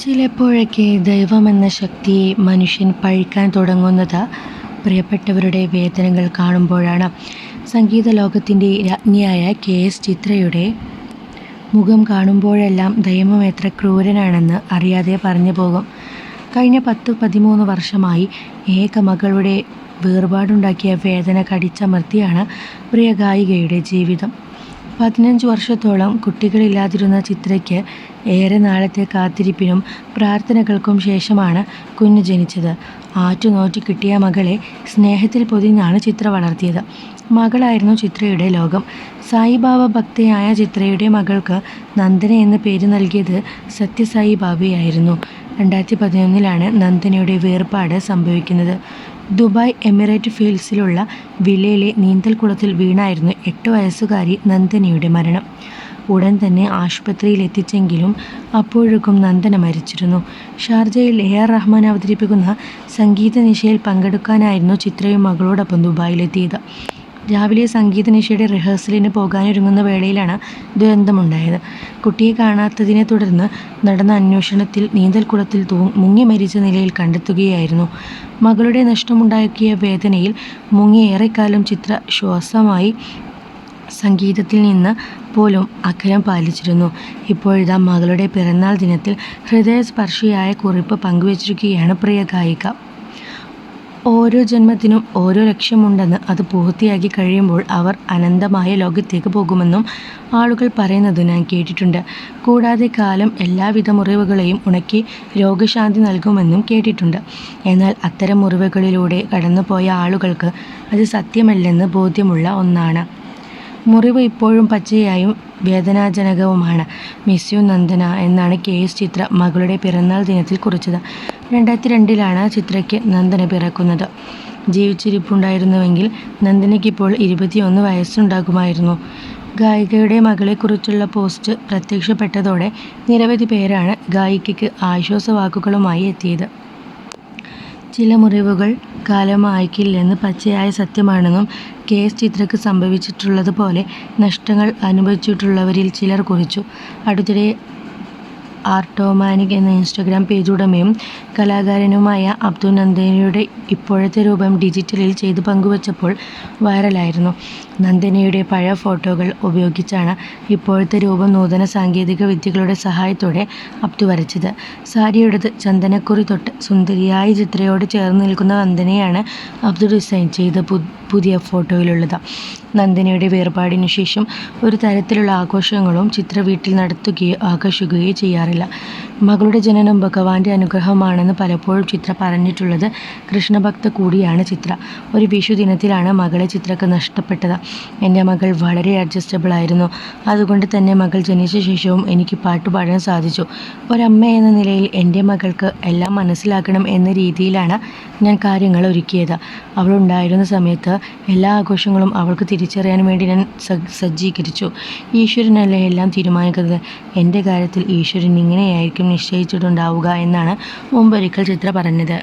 ചിലപ്പോഴൊക്കെ ദൈവമെന്ന ശക്തിയെ മനുഷ്യൻ പഴിക്കാൻ തുടങ്ങുന്നത് പ്രിയപ്പെട്ടവരുടെ വേദനകൾ കാണുമ്പോഴാണ്. സംഗീത ലോകത്തിന്റെ രാജ്ഞിയായ കെ എസ് ചിത്രയുടെ മുഖം കാണുമ്പോഴെല്ലാം ദൈവം എത്ര ക്രൂരനാണെന്ന് അറിയാതെ പറഞ്ഞു പോകും. കഴിഞ്ഞ പത്ത് പതിമൂന്ന് വർഷമായി ഏക മകളുടെ വേർപാടുണ്ടാക്കിയ വേദന കടിച്ചമർത്തിയാണ് പ്രിയ ഗായികയുടെ ജീവിതം. പതിനഞ്ച് വർഷത്തോളം കുട്ടികളില്ലാതിരുന്ന ചിത്രയ്ക്ക് ഏറെ നാളത്തെ കാത്തിരിപ്പിനും പ്രാർത്ഥനകൾക്കും ശേഷമാണ് കുഞ്ഞ് ജനിച്ചത്. ആറ്റുനോറ്റ് കിട്ടിയ മകളെ സ്നേഹത്തിൽ പൊതിഞ്ഞാണ് ചിത്ര വളർത്തിയത്. മകളായിരുന്നു ചിത്രയുടെ ലോകം. സായിബാബ ഭക്തയായ ചിത്രയുടെ മകൾക്ക് നന്ദന എന്ന പേര് നൽകിയത് സത്യസായി ബാബയായിരുന്നു. രണ്ടായിരത്തി പതിനൊന്നിലാണ് നന്ദനയുടെ വേർപാട് സംഭവിക്കുന്നത്. ദുബായ് എമിറേറ്റ് ഫീൽഡ്സിലുള്ള വിലയിലെ നീന്തൽക്കുളത്തിൽ വീണായിരുന്നു എട്ട് വയസ്സുകാരി നന്ദനിയുടെ മരണം. ഉടൻ തന്നെ ആശുപത്രിയിൽ എത്തിച്ചെങ്കിലും അപ്പോഴേക്കും നന്ദന മരിച്ചിരുന്നു. ഷാർജയിൽ എ ആർ റഹ്മാൻ അവതരിപ്പിക്കുന്ന സംഗീത നിശയിൽ പങ്കെടുക്കാനായിരുന്നു ചിത്രയും മകളോടൊപ്പം ദുബായിലെത്തിയത്. രാവിലെ സംഗീത നിശയുടെ റിഹേഴ്സലിന് പോകാനൊരുങ്ങുന്ന വേളയിലാണ് ദുരന്തമുണ്ടായത്. കുട്ടിയെ കാണാത്തതിനെ തുടർന്ന് നടന്ന അന്വേഷണത്തിൽ നീന്തൽക്കുളത്തിൽ മുങ്ങി മരിച്ച നിലയിൽ കണ്ടെത്തുകയായിരുന്നു. മകളുടെ നഷ്ടമുണ്ടാക്കിയ വേദനയിൽ മുങ്ങി ഏറെക്കാലം ചിത്ര ശ്വാസമായി സംഗീതത്തിൽ നിന്ന് പോലും അകലം പാലിച്ചിരുന്നു. ഇപ്പോഴിതാ മകളുടെ പിറന്നാൾ ദിനത്തിൽ ഹൃദയസ്പർശിയായ കുറിപ്പ് പങ്കുവച്ചിരിക്കുകയാണ് പ്രിയ ഗായിക. ഓരോ ജന്മത്തിനും ഓരോ ലക്ഷ്യമുണ്ടെന്ന് അത് പൂർത്തിയാക്കി കഴിയുമ്പോൾ അവർ അനന്തമായ ലോകത്തേക്ക് പോകുമെന്നും ആളുകൾ പറയുന്നത് ഞാൻ കേട്ടിട്ടുണ്ട്. കൂടാതെ കാലം എല്ലാവിധ മുറിവുകളെയും ഉണക്കി രോഗശാന്തി നൽകുമെന്നും കേട്ടിട്ടുണ്ട്. എന്നാൽ അത്തരം മുറിവുകളിലൂടെ കടന്നുപോയ ആളുകൾക്ക് അത് സത്യമല്ലെന്ന് ബോധ്യമുള്ള ഒന്നാണ്. മുറിവ് ഇപ്പോഴും പച്ചയായും വേദനാജനകവുമാണ്. മിസ്യു നന്ദന എന്നാണ് കെ എസ് ചിത്ര മകളുടെ പിറന്നാൾ ദിനത്തിൽ കുറിച്ചത്. രണ്ടായിരത്തി രണ്ടിലാണ് ചിത്രയ്ക്ക് നന്ദന പിറക്കുന്നത്. ജീവിച്ചിരിപ്പുണ്ടായിരുന്നുവെങ്കിൽ നന്ദനയ്ക്കിപ്പോൾ ഇരുപത്തിയൊന്ന് വയസ്സുണ്ടാകുമായിരുന്നു. ഗായികയുടെ മകളെക്കുറിച്ചുള്ള പോസ്റ്റ് പ്രത്യക്ഷപ്പെട്ടതോടെ നിരവധി പേരാണ് ഗായികയ്ക്ക് ആശ്വാസവാക്കുകളുമായി എത്തിയത്. ചില മുറിവുകൾ കാലം മായ്ക്കില്ലെന്ന് പച്ചയായ സത്യമാണെന്നും കേസ് ചിത്രയ്ക്ക് സംഭവിച്ചിട്ടുള്ളതുപോലെ നഷ്ടങ്ങൾ അനുഭവിച്ചിട്ടുള്ളവരിൽ ചിലർ കുറിച്ചു. അടുത്തിടെ ആർട്ടോമാനിക് എന്ന ഇൻസ്റ്റഗ്രാം പേജ് ഉടമയും കലാകാരനുമായ അബ്ദുൽ നന്ദനയുടെ ഇപ്പോഴത്തെ രൂപം ഡിജിറ്റലിൽ ചെയ്ത് പങ്കുവച്ചപ്പോൾ വൈറലായിരുന്നു. നന്ദനയുടെ പഴയ ഫോട്ടോകൾ ഉപയോഗിച്ചാണ് ഇപ്പോഴത്തെ രൂപം നൂതന സാങ്കേതിക വിദ്യകളുടെ സഹായത്തോടെ അബ്ദു വരച്ചത്. സാരിയെടുത്ത് ചന്ദനക്കുറി തൊട്ട് സുന്ദരിയായ ചിത്രയോട് ചേർന്ന് നിൽക്കുന്ന നന്ദനയാണ് അബ്ദു ഡിസൈൻ ചെയ്ത പുതിയ ഫോട്ടോയിലുള്ളത്. നന്ദിനിയുടെ വേർപാടിനു ശേഷം ഒരു തരത്തിലുള്ള ആഘോഷങ്ങളും ചിത്ര വീട്ടിൽ നടത്തുകയോ ആഘോഷിക്കുകയോ ചെയ്യാറില്ല. മകളുടെ ജനനം ഭഗവാന്റെ അനുഗ്രഹമാണെന്ന് പലപ്പോഴും ചിത്ര പറഞ്ഞിട്ടുള്ളത് കൃഷ്ണഭക്ത കൂടിയാണ് ചിത്ര. ഒരു വിഷു ദിനത്തിലാണ് മകളെ ചിത്രക്ക് നഷ്ടപ്പെട്ടത്. എന്റെ മകൾ വളരെ അഡ്ജസ്റ്റബിൾ ആയിരുന്നു. അതുകൊണ്ട് തന്നെ മകൾ ജനിച്ച ശേഷവും എനിക്ക് പാട്ടുപാടാൻ സാധിച്ചു. ഒരമ്മ എന്ന നിലയിൽ എന്റെ മകൾക്ക് എല്ലാം മനസ്സിലാക്കണം എന്ന രീതിയിലാണ് ഞാൻ കാര്യങ്ങൾ ഒരുക്കിയത്. അവളുണ്ടായിരുന്ന സമയത്ത് എല്ലാ ആഘോഷങ്ങളും അവൾക്ക് തിരിച്ചറിയാൻ വേണ്ടി ഞാൻ സജ്ജീകരിച്ചു. ഈശ്വരനല്ലേ എല്ലാം തീരുമാനിക്കുന്നത്? എന്റെ കാര്യത്തിൽ ഈശ്വരൻ ഇങ്ങനെയായിരിക്കും നിശ്ചയിച്ചിട്ടുണ്ടാവുക എന്നാണ് മുമ്പൊരിക്കൽ ചിത്ര പറഞ്ഞത്.